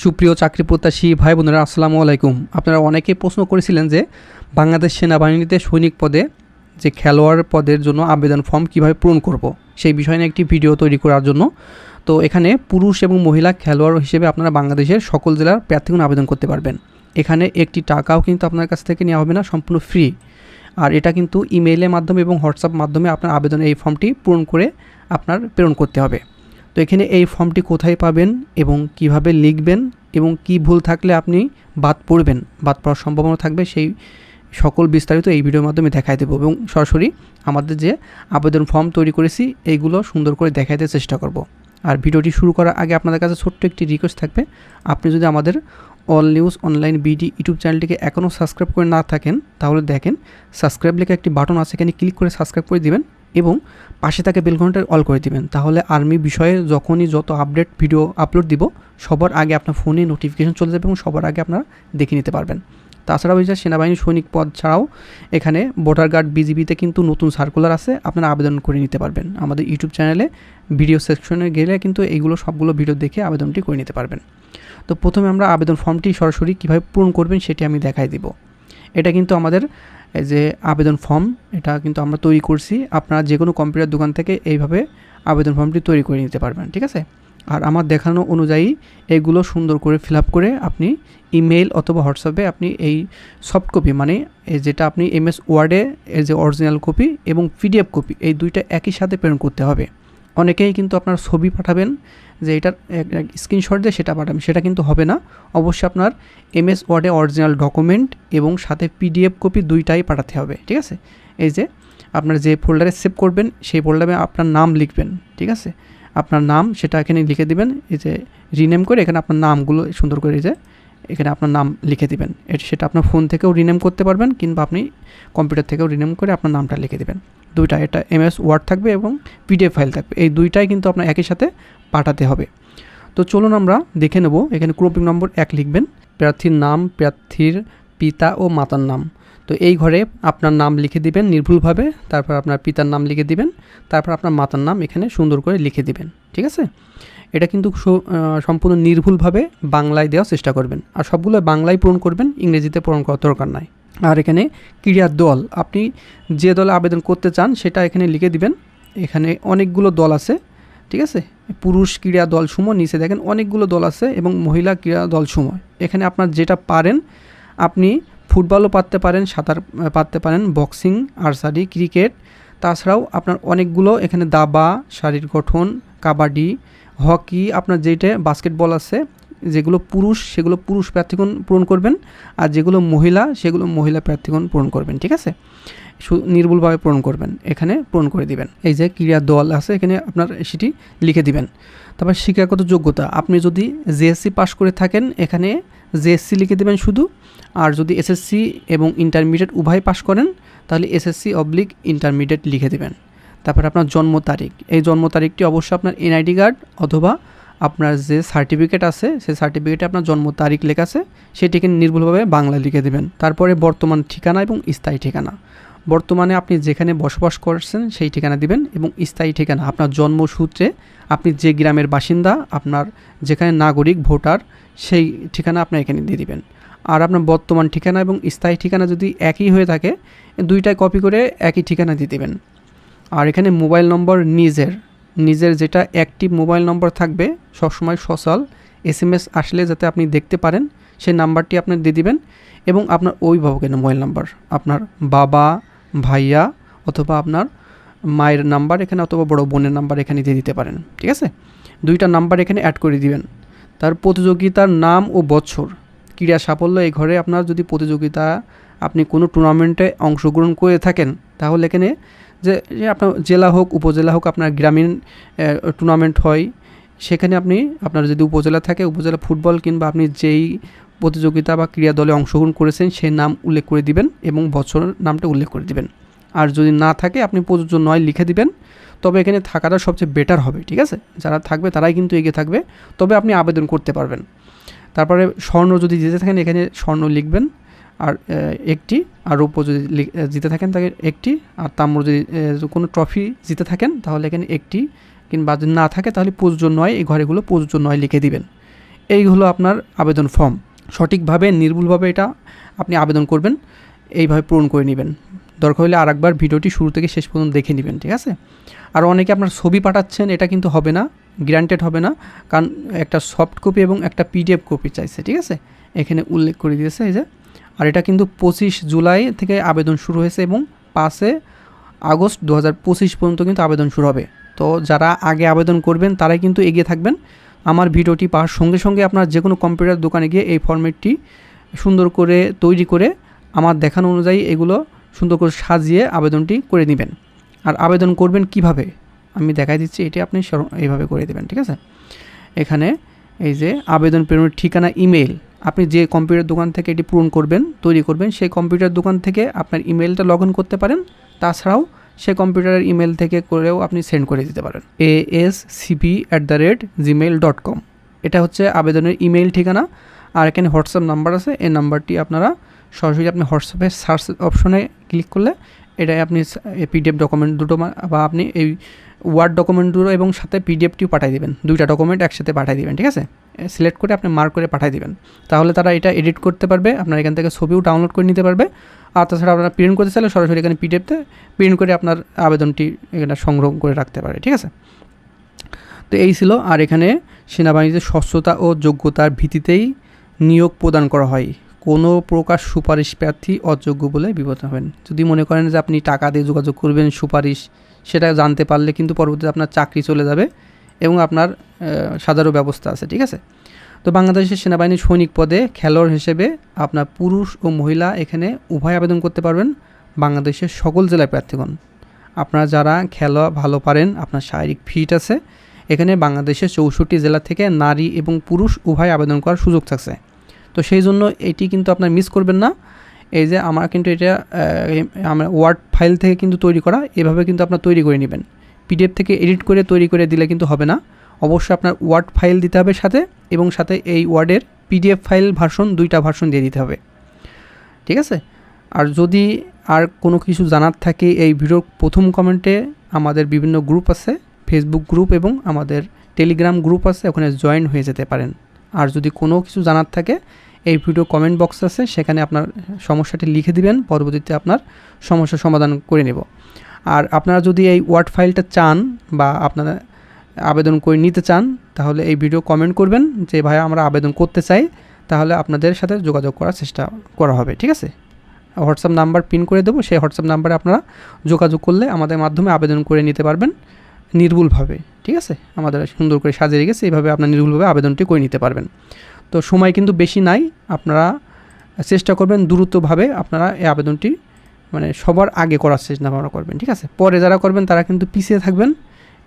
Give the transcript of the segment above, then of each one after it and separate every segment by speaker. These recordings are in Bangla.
Speaker 1: সুপ্রিয় চাকরি প্রত্যাশী ভাই বোনেরা, আসসালামু আলাইকুম। আপনারা অনেকেই প্রশ্ন করেছিলেন যে বাংলাদেশ সেনাবাহিনীতে সৈনিক পদে যে খেলোয়াড় পদের জন্য আবেদন ফর্ম কীভাবে পূরণ করব, সেই বিষয় নিয়ে একটি ভিডিও তৈরি করার জন্য। তো এখানে পুরুষ এবং মহিলা খেলোয়াড় হিসেবে আপনারা বাংলাদেশের সকল জেলার প্রার্থীগণ আবেদন করতে পারবেন। এখানে একটি টাকাও কিন্তু আপনার কাছ থেকে নেওয়া হবে না, সম্পূর্ণ ফ্রি। আর এটা কিন্তু ইমেইলের মাধ্যমে এবং হোয়াটসঅ্যাপ মাধ্যমে আপনার আবেদন এই ফর্মটি পূরণ করে আপনার প্রেরণ করতে হবে। তো এখানে এই ফর্মটি কোথায় পাবেন এবং কীভাবে লিখবেন এবং কি ভুল থাকলে আপনি বাদ পড়বেন, বাদ পড়ার সম্ভাবনা থাকবে, সেই সকল বিস্তারিত এই ভিডিওর মাধ্যমে দেখাই দেবো এবং সরাসরি আমাদের যে আবেদন ফর্ম তৈরি করেছি, এইগুলো সুন্দর করে দেখাইতে চেষ্টা করব। আর ভিডিওটি শুরু করার আগে আপনাদের কাছে ছোট্ট একটি রিকোয়েস্ট থাকবে, আপনি যদি আমাদের all news online BD YouTube চ্যানেলটিকে এখনও সাবস্ক্রাইব করে না থাকেন, তাহলে দেখেন সাবস্ক্রাইব লেখা একটি বাটন আছে, এখানে ক্লিক করে সাবস্ক্রাইব করে দিবেন এবং পাশে থাকে বেল ঘণ্টা অল করে দিবেন। তাহলে আর্মি বিষয়ে যখনই যত আপডেট ভিডিও আপলোড দিব, সবার আগে আপনার ফোনে নোটিফিকেশন চলে যাবে এবং সবার আগে আপনারা দেখে নিতে পারবেন। তাছাড়াও যে সেনাবাহিনী সৈনিক পদ ছাড়াও এখানে ভোটার গার্ড বিজিবিতে কিন্তু নতুন সার্কুলার আছে, আপনারা আবেদন করে নিতে পারবেন। আমাদের ইউটিউব চ্যানেলে ভিডিও সেকশনে গেলে কিন্তু এইগুলো সবগুলো ভিডিও দেখে আবেদনটি করে নিতে পারবেন। তো প্রথমে আমরা আবেদন ফর্মটি সরাসরি কীভাবে পূরণ করবেন সেটি আমি দেখাই দিব। এটা কিন্তু আমাদের যে আবেদন ফর্ম এটা কিন্তু আমরা তৈরি করছি। আপনারা যে কোনো কম্পিউটার দোকান থেকে এইভাবে আবেদন ফর্মটি তৈরি করে নিতে পারবেন, ঠিক আছে? আর আমার দেখানো অনুযায়ী এগুলো সুন্দর করে ফিল করে আপনি ইমেল অথবা হোয়াটসঅ্যাপে আপনি এই সফট কপি মানে যেটা আপনি এম এস ওয়ার্ডে এর যে অরিজিনাল কপি এবং পিডিএফ কপি এই দুইটা একই সাথে প্রেরণ করতে হবে। অনেকেই কিন্তু আপনার ছবি পাঠাবেন যে এটার স্ক্রিনশট দিয়ে সেটা পাঠাবেন। সেটা কিন্তু হবে না। অবশ্যই আপনার এম এস ওয়ার্ডে অরিজিনাল ডকুমেন্ট এবং সাথে পিডিএফ কপি দুইটাই পাঠাতে হবে, ঠিক আছে? এই যে আপনার যে ফোল্ডারে সেভ করবেন, সেই ফোল্ডারে আপনার নাম লিখবেন, ঠিক আছে? আপনার নাম সেটা এখানে লিখে দিবেন, এই যে রিনেম করে এখানে আপনার নামগুলো সুন্দর করে যে এখানে আপনার নাম লিখে দিবেন। সেটা আপনার ফোন থেকেও রিনেম করতে পারবেন কিংবা আপনি কম্পিউটার থেকেও রিনেম করে আপনার নামটা লিখে দেবেন। দুইটা, এটা এম এস ওয়ার্ড থাকবে এবং পিডিএফ ফাইল থাকবে। এই দুইটাই কিন্তু আপনার একই সাথে পাঠাতে হবে। তো চলুন আমরা দেখে নেব, এখানে ক্রোপিং নম্বর এক লিখবেন। প্রার্থীর নাম, প্রার্থীর পিতা ও মাতার নাম। তো এই ঘরে আপনার নাম লিখে দিবেন নির্ভুলভাবে, তারপর আপনার পিতার নাম লিখে দিবেন, তারপর আপনার মাতার নাম এখানে সুন্দর করে লিখে দিবেন, ঠিক আছে? এটা কিন্তু সম্পূর্ণ নির্ভুলভাবে বাংলায় দেওয়ার চেষ্টা করবেন। আর সবগুলো বাংলায় পূরণ করবেন, ইংরেজিতে পূরণ করার দরকার নাই। আর এখানে ক্রীড়া দল, আপনি যে দলে আবেদন করতে চান সেটা এখানে লিখে দিবেন। এখানে অনেকগুলো দল আছে, ঠিক আছে? পুরুষ ক্রীড়া দল সমূহ নিচে দেখেন অনেকগুলো দল আছে এবং মহিলা ক্রীড়া দল সমূহ এখানে আপনার যেটা পারেন, আপনি ফুটবলও পারতে পারেন, সাঁতার পারতে পারেন, বক্সিং আর্সারি ক্রিকেট। তাছাড়াও আপনার অনেকগুলো এখানে দাবা, শারীর গঠন, কাবাডি, হকি, আপনার যেটা বাস্কেটবল আছে যেগুলো পুরুষ, সেগুলো পুরুষ প্রার্থীগণ পূরণ করবেন আর যেগুলো মহিলা, সেগুলো মহিলা প্রার্থীগণ পূরণ করবেন, ঠিক আছে? নির্ভুলভাবে পূরণ করবেন, এখানে পূরণ করে দিবেন। এই যে ক্রীড়া দল আছে, এখানে আপনার সেটি লিখে দিবেন। তারপর শিক্ষাগত যোগ্যতা, আপনি যদি জেএসসি পাশ করে থাকেন, এখানে জেএসসি লিখে দেবেন শুধু। আর যদি এসএসসি এবং ইন্টারমিডিয়েট উভয় পাশ করেন, তাহলে এসএসসি অবলিক ইন্টারমিডিয়েট লিখে দেবেন। তারপর আপনার জন্ম তারিখ, এই জন্ম তারিখটি অবশ্যই আপনার এনআইডি কার্ড অথবা আপনার যে সার্টিফিকেট আছে, সেই সার্টিফিকেটে আপনার জন্ম তারিখ লেখা আছে, সেটিকে নির্ভুলভাবে বাংলা লিখে দেবেন। তারপরে বর্তমান ঠিকানা এবং স্থায়ী ঠিকানা। বর্তমানে আপনি যেখানে বসবাস করছেন, সেই ঠিকানা দিবেন এবং স্থায়ী ঠিকানা। আপনার জন্মসূত্রে আপনি যে গ্রামের বাসিন্দা, আপনার যেখানে নাগরিক, ভোটার, সেই ঠিকানা আপনার এখানে দিয়ে দিবেন। আর আপনার বর্তমান ঠিকানা এবং স্থায়ী ঠিকানা যদি একই হয়ে থাকে দুইটাই কপি করে একই ঠিকানা দিয়ে দেবেন। আর এখানে মোবাইল নম্বর নিজের। নিজের যেটা অ্যাক্টিভ মোবাইল নম্বর থাকবে, সবসময় সচল এস এম এস আসলে যাতে আপনি দেখতে পারেন সেই নাম্বারটি আপনি দিয়ে দিবেন এবং আপনার অভিভাবকের মোবাইল নাম্বার আপনার বাবা, ভাইয়া অথবা আপনার মায়ের নাম্বার এখানে অথবা বড় বোনের নাম্বার এখানে দিয়ে দিতে পারেন, ঠিক আছে? দুইটা নাম্বার এখানে অ্যাড করে দিবেন। তার প্রতিযোগিতার নাম ও বছর, ক্রীড়া সাফল্য এই ঘরে আপনার যদি প্রতিযোগিতা, আপনি কোনো টুর্নামেন্টে অংশগ্রহণ করে থাকেন, তাহলে এখানে যে আপনার জেলা হোক, উপজেলা হোক, আপনার গ্রামীণ টুর্নামেন্ট হয়, সেখানে আপনি, আপনার যদি উপজেলা থাকে, উপজেলা ফুটবল কিংবা আপনি যেই প্রতিযোগিতা বা ক্রীড়া দলে অংশগ্রহণ করেছেন সেই নাম উল্লেখ করে দিবেন এবং বছর নামটা উল্লেখ করে দিবেন। আর যদি না থাকে, আপনি প্রযোজ্য নয় লিখে দিবেন, তবে এখানে থাকাটা সবচেয়ে বেটার হবে, ঠিক আছে? যারা থাকবে, তারাই কিন্তু এগিয়ে থাকবে, তবে আপনি আবেদন করতে পারবেন। তারপরে স্বর্ণ যদি দিতে থাকেন, এখানে স্বর্ণ লিখবেন। আর একটি, আর রৌপ্য যদি জিতে থাকেন তাকে একটি, আর তাম্র যদি কোনো ট্রফি জিতে থাকেন তাহলে এখানে একটি, কিংবা যদি না থাকে তাহলে প্রযোজ্য নয়, এই ঘরেগুলো প্রযোজ্য নয় লিখে দিবেন। এই হলো আপনার আবেদন ফর্ম। সঠিকভাবে, নির্ভুলভাবে এটা আপনি আবেদন করবেন, এইভাবে পূরণ করে নেবেন। দরকার হলে আরেকবার ভিডিওটি শুরু থেকে শেষ পর্যন্ত দেখে নেবেন, ঠিক আছে? আর অনেকে আপনার ছবি পাঠাচ্ছেন, এটা কিন্তু হবে না, গ্রান্টেড হবে না, কারণ একটা সফট কপি এবং একটা পিডিএফ কপি চাইছে, ঠিক আছে? এখানে উল্লেখ করে দিয়েছে, এই যে আর এটা কিন্তু পঁচিশ জুলাই থেকে আবেদন শুরু হয়েছে এবং পাঁচে আগস্ট দু হাজার পঁচিশ পর্যন্ত কিন্তু আবেদন শুরু হবে। তো যারা আগে আবেদন করবেন, তারাই কিন্তু এগিয়ে থাকবেন। আমার ভিডিওটি পাওয়ার সঙ্গে সঙ্গে আপনার যে কোনো কম্পিউটার দোকানে গিয়ে এই ফর্মেটটি সুন্দর করে তৈরি করে আমার দেখানো অনুযায়ী এগুলো সুন্দর করে সাজিয়ে আবেদনটি করে নেবেন। আর আবেদন করবেন কীভাবে? আমি দেখাই দিচ্ছি, এটি আপনি এইভাবে করে দেবেন, ঠিক আছে? এখানে এই যে আবেদন প্রেরণের ঠিকানা ইমেল আপনি যে কম্পিউটার দোকান থেকে এটি পূরণ করবেন, তৈরি করবেন, সেই কম্পিউটার দোকান থেকে আপনার ইমেলটা লগ করতে পারেন। তাছাড়াও সেই কম্পিউটারের ইমেল থেকে করেও আপনি সেন্ড করে দিতে পারেন। A S CP at the rate Gmail dot com এটা হচ্ছে আবেদনের ইমেল ঠিকানা। আর এখানে হোয়াটসঅ্যাপ নাম্বার আছে। এই নাম্বারটি আপনারা সরাসরি আপনি হোয়াটসঅ্যাপে সার্চ অপশনে ক্লিক করলে এটাই আপনি পিডিএফ ডকুমেন্ট দুটো বা আপনি এই ওয়ার্ড ডকুমেন্ট দুটো এবং সাথে পিডিএফটিও পাঠিয়ে দেবেন। দুইটা ডকুমেন্ট একসাথে পাঠিয়ে দেবেন, ঠিক আছে? সিলেক্ট করে আপনি মার্ক করে পাঠিয়ে দেবেন। তাহলে তারা এটা এডিট করতে পারবে, আপনার এখান থেকে ছবিও ডাউনলোড করে নিতে পারবে। আর তাছাড়া আপনারা প্রিন্ট করতে চাইলে সরাসরি এখানে পিডিএফতে প্রিন্ট করে আপনার আবেদনটি এখানে সংগ্রহ করে রাখতে পারে, ঠিক আছে? তো এই ছিল, আর এখানে সেনাবাহিনীতে স্বচ্ছতা ও যোগ্যতার ভিত্তিতেই নিয়োগ প্রদান করা হয়। কোনো প্রকার সুপারিশ প্রার্থী অযোগ্য বলে বিবেচনা হবেন। যদি মনে করেন যে আপনি টাকা দিয়ে যোগাযোগ করবেন, সুপারিশ, সেটা জানতে পারলে কিন্তু পরবর্তীতে আপনার চাকরি চলে যাবে এবং আপনার সাজারও ব্যবস্থা আছে, ঠিক আছে? তো বাংলাদেশের সেনাবাহিনীর সৈনিক পদে খেলোয়াড় হিসেবে আপনার পুরুষ ও মহিলা এখানে উভয় আবেদন করতে পারবেন বাংলাদেশের সকল জেলায় প্রার্থীগণ। আপনারা যারা খেলা ভালো পারেন, আপনার শারীরিক ফিট আছে, এখানে বাংলাদেশের চৌষট্টি জেলা থেকে নারী এবং পুরুষ উভয় আবেদন করার সুযোগ থাকছে। তো সেই জন্য এটি কিন্তু আপনার মিস করবেন না। এই যে আমার কিন্তু এটা আমার ওয়ার্ড ফাইল থেকে কিন্তু তৈরি করা, এভাবে কিন্তু আপনার তৈরি করে নেবেন। পিডিএফ থেকে এডিট করে তৈরি করে দিলে কিন্তু হবে না। অবশ্যই আপনার ওয়ার্ড ফাইল দিতে হবে সাথে এবং সাথে এই ওয়ার্ডের পিডিএফ ফাইল ভার্সন দুইটা ভার্সন দিয়ে দিতে হবে। ঠিক আছে? আর যদি আর কোনো কিছু জানার থাকে এই ভিডিওর প্রথম কমেন্টে আমাদের বিভিন্ন গ্রুপ আছে ফেসবুক গ্রুপ এবং আমাদের টেলিগ্রাম গ্রুপ আছে, ওখানে জয়েন হয়ে যেতে পারেন। আর যদি কোনো কিছু জানার থাকে, এই ভিডিও কমেন্ট বক্স আছে, সেখানে আপনার সমস্যাটি লিখে দিবেন, পরবর্তীতে আপনার সমস্যার সমাধান করে নেব। আর আপনারা যদি এই ওয়ার্ড ফাইলটা চান বা আপনারা আবেদন করে নিতে চান, তাহলে এই ভিডিও কমেন্ট করবেন যে, ভাই, আমরা আবেদন করতে চাই। তাহলে আপনাদের সাথে যোগাযোগ করার চেষ্টা করা হবে, ঠিক আছে? হোয়াটসঅ্যাপ নাম্বার পিন করে দেবো, সেই হোয়াটসঅ্যাপ নাম্বারে আপনারা যোগাযোগ করলে আমাদের মাধ্যমে আবেদন করে নিতে পারবেন। নির্ভুলভাবে, ঠিক আছে? আমাদের সুন্দর করে সাজিয়ে রেখেছে, এইভাবে আপনার নির্ভুলভাবে আবেদনটি করে নিতে পারবেন। তো সময় কিন্তু বেশি নাই, আপনারা চেষ্টা করবেন দ্রুতভাবে আপনারা এই আবেদনটি মানে সবার আগে করার চেষ্টা ভাবনা করবেন, ঠিক আছে? পরে যারা করবেন তারা কিন্তু পিছিয়ে থাকবেন,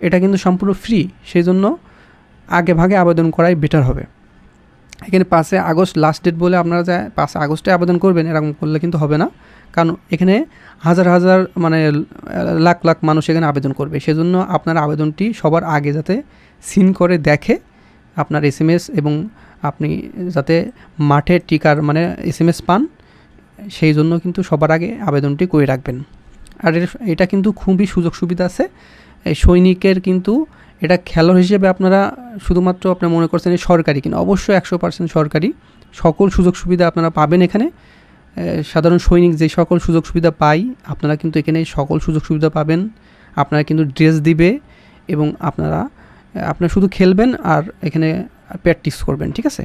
Speaker 1: এটা কিন্তু সম্পূর্ণ ফ্রি সেই জন্য আগে ভাগে আবেদন করাই বেটার হবে। এখানে পাঁচে আগস্ট লাস্ট ডেট বলে আপনারা যা পাঁচে আগস্টে আবেদন করবেন, এরকম করলে কিন্তু হবে না। কারণ এখানে হাজার হাজার মানে লাখ লাখ মানুষ এখানে আবেদন করবে। সেজন্য আপনার আবেদনটি সবার আগে যাতে সিন করে দেখে আপনার এস এবং আপনি যাতে মাঠে টিকার মানে এস পান, সেই জন্য কিন্তু সবার আগে আবেদনটি করে রাখবেন। আর এটা কিন্তু খুবই সুযোগ সুবিধা আছে। সৈনিকের কিন্তু এটা খেলোয়াড় হিসেবে আপনারা শুধুমাত্র আপনার মনে করছেন সরকারি কিনা, অবশ্যই একশো পার্সেন্ট সরকারি। সকল সুযোগ সুবিধা আপনারা পাবেন এখানে। সাধারণ সৈনিক যে সকল সুযোগ সুবিধা পাই আপনারা কিন্তু এখানে সকল সুযোগ সুবিধা পাবেন। আপনারা কিন্তু ড্রেস দিবে এবং আপনারা আপনারা শুধু খেলবেন আর এখানে প্র্যাকটিস করবেন, ঠিক আছে?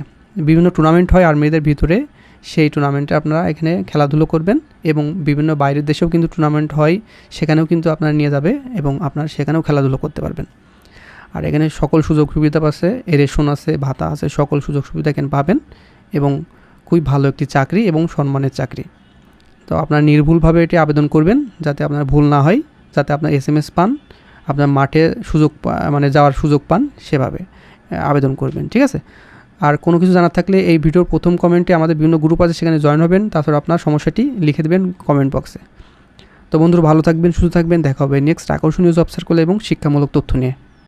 Speaker 1: বিভিন্ন টুর্নামেন্ট হয় আর্মিদের ভিতরে, সেই টুর্নামেন্টে আপনারা এখানে খেলাধুলো করবেন এবং বিভিন্ন বাইরের দেশেও কিন্তু টুর্নামেন্ট হয়, সেখানেও কিন্তু আপনারা নিয়ে যাবে এবং আপনারা সেখানেও খেলাধুলো করতে পারবেন। আর এখানে সকল সুযোগ সুবিধা আছে এরেশন আছে, ভাতা আছে, সকল সুযোগ সুবিধা এখানে পাবেন এবং খুবই ভালো একটি চাকরি এবং সম্মানের চাকরি। তো আপনারা নির্ভুলভাবে এটি আবেদন করবেন যাতে আপনার ভুল না হয়, যাতে আপনার এস এম এস পান, আপনার মাঠে সুযোগ মানে যাওয়ার সুযোগ পান সেভাবে আবেদন করবেন, ঠিক আছে? আর কোনো কিছু জানার থাকলে এই ভিডিওর প্রথম কমেন্টে আমাদের বিভিন্ন গ্রুপ আছে সেখানে জয়েন হবেন, তাছাড়া আপনার সমস্যাটি লিখে দেবেন কমেন্ট বক্সে। তো বন্ধুরা ভালো থাকবেন, সুস্থ থাকবেন, দেখা হবে নেক্সট আকর্ষণীয় জব সার্কেল এবং শিক্ষামূলক তথ্য নিয়ে।